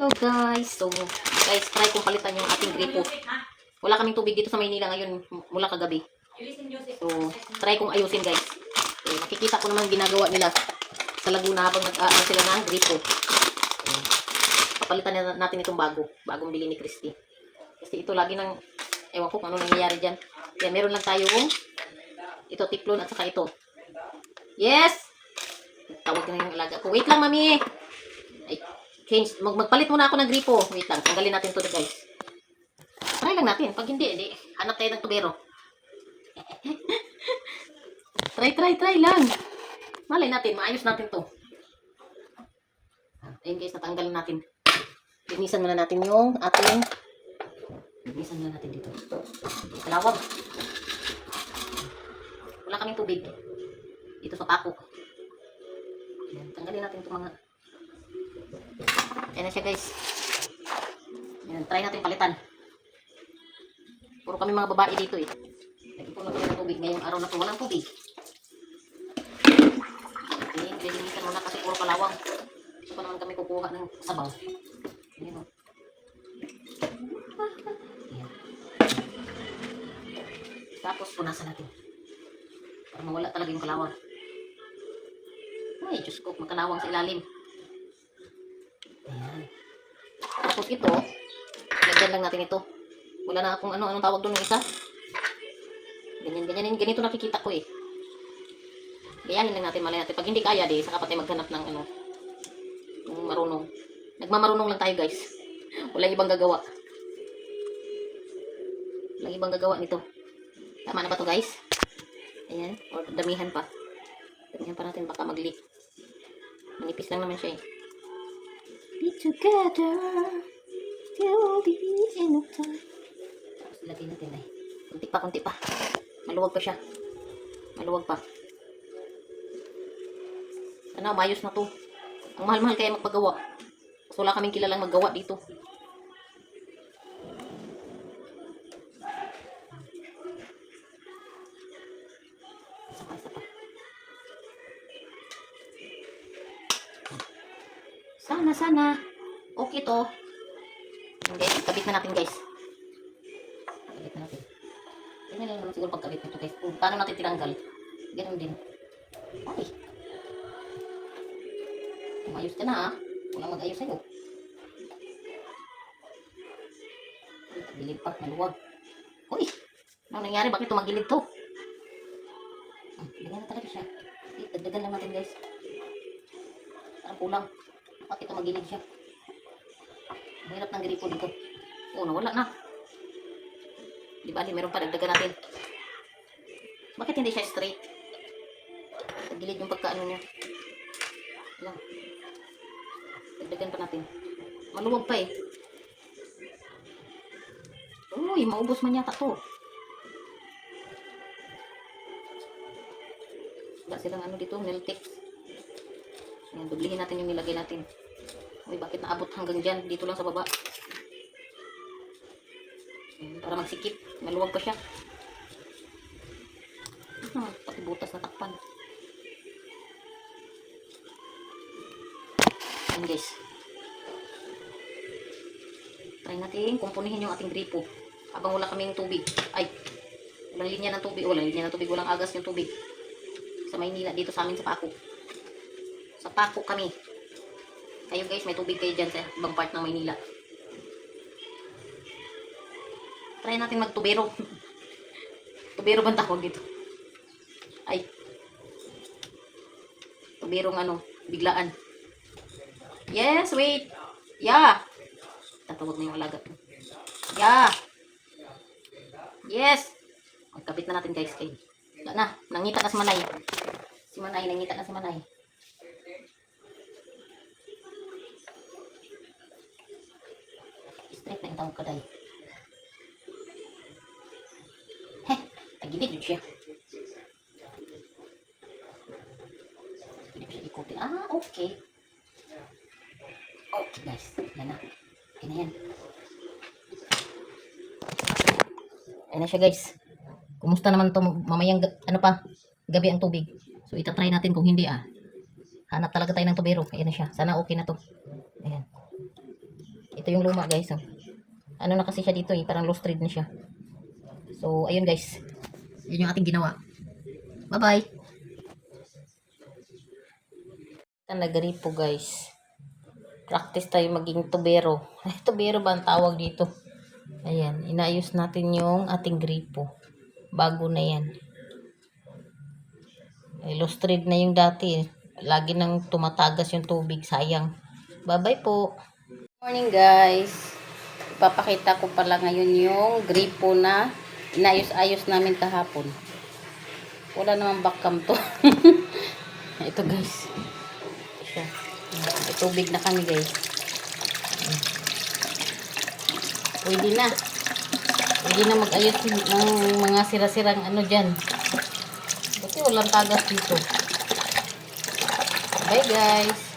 Hello guys, so guys, try kong palitan yung ating gripo. Wala kaming tubig dito sa Maynila ngayon mula kagabi. So, try kong ayusin guys. So, nakikita ko naman ginagawa nila sa Laguna habang nag-aano sila ng gripo. Papalitan na natin itong bago. Bagong bili ni Christy. Kasi ito lagi nang, ewan ko kung ano nangyayari dyan. Kaya meron lang tayong ito tiplon at saka ito. Yes! Tawag na yung alaga ko. Wait lang, mami! Change. Mag magpalit muna ako ng gripo. Wait lang. Tanggalin natin to guys. Try lang natin. Pag hindi, hindi. Hanap tayo ng tubero. try, try, try lang. Malay natin. Maayos natin to. Ayun guys, natanggalin natin. Linisan muna natin yung ating linisan muna natin dito. Kalawag. Wala kaming tubig. Dito sa pako. Tanggalin natin itong mga Ayan na siya guys. Ayan, try natin palitan. Puro kami mga babae dito eh. Nag-ipon na kami ng tubig. Ngayong araw na to, walang tubig. Okay, lilinisan muna kasi puro kalawang. Ito pa naman kami kukuha ng sabaw. Ayan o. Ayan. Tapos punasan natin. Para mawala talaga yung kalawang. Ay, Diyos ko, magkalawang sa ilalim. Tapos ito, lagyan lang natin ito. Wala na akong ano, anong tawag doon ng isa. Ganyan, ganyan, ganito nakikita ko eh. Gayahin lang natin, malay natin. Pag hindi kaya, di, saka patay maghanap ng ano, ng marunong. Nagmamarunong lang tayo, guys. Walang ibang gagawa. Walang ibang gagawa nito. Tama na ba to guys? Ayan. Or damihan pa. Damihan pa natin, baka mag-leak. Manipis lang naman siya eh. Be together till the end of time. Tapos ilagay natin ay. Kunti pa, kunti pa. Maluwag pa siya. Maluwag pa. Sana umayos na to. Ang mahal-mahal kaya magpagawa. Kasi wala kaming kilalang maggawa dito. Sana, sana. Okay to. Hindi, kabit na natin guys. Kabit na natin. Ganyan lang naman siguro pagkabit nito guys. Kung paano natin tinanggal. Ganun din. Ay. Umayos ka na ah. Walang mag-ayos sa'yo. Ay, tagilid pa. Maluwag. Uy! Ano nangyari? Bakit tumagilid to? Ah, Ganyan na talaga siya. Dagdagan lang natin guys. Parang kulang. Bakit tumagilid siya? Ang hirap ng gripo dito. Oh, nawala na. Di ba, meron pa. Dagdagan natin. Bakit hindi siya straight? Tagilid yung pagkaano niya. Lang. Dagdagan pa natin. Maluwag pa eh. Uy, maubos man yata to. Wala silang ano dito, nail tips. Ayan, dublihin natin yung nilagay natin. Uy, bakit naabot hanggang dyan? Dito lang sa baba. Para magsikip. Maluwag pa siya. Ah, pati butas na takpan. Ayan guys. Try natin kumpunihin yung ating gripo. Habang wala kaming tubig. Ay, walang linya ng tubig. Walang linya ng tubig. Walang agas yung tubig. Sa Maynila, dito sa amin sa Paco. Sa Paco kami. Kayo guys, may tubig kayo dyan sa ibang part ng Maynila. Try natin magtubero. tubero bang tawag dito? Ay. Tuberong ano, biglaan. Yes, wait. Yeah. Tatawag na yung alaga. Yeah. Yes. Magkabit na natin guys kay. Wala na. Nangita na si Manay. Si Manay, nangita na si Manay. Straight na yung tawag ka dahil. Heh, tagilid yun siya. Ko siya ikutin. Ah, okay. Okay guys, yan na. Okay na yan. Ayan na siya guys. Kumusta naman to mamayang ano pa, gabi ang tubig. So itatry natin kung hindi ah. Hanap talaga tayo ng tubero. Ayan na siya. Sana okay na to. Ayan. Ito yung luma guys. Oh. Ano na kasi siya dito eh. Parang lost thread na siya. So, ayun guys. Yun yung ating ginawa. Bye-bye. Nagari po guys. Practice tayo maging tubero. Ay, tubero ba ang tawag dito? Ayan. Inayos natin yung ating gripo. Bago na yan. Eh, lost na yung dati eh. Lagi nang tumatagas yung tubig. Sayang. Bye-bye po. Morning guys. Ipapakita ko pala ngayon yung gripo na inayos-ayos namin kahapon. Wala namang backcam to. Ito guys. Siya. Tubig na kami guys. Pwede na. Pwede na mag-ayos ng mga sira-sirang ano dyan. Buti walang tagas dito. Bye guys.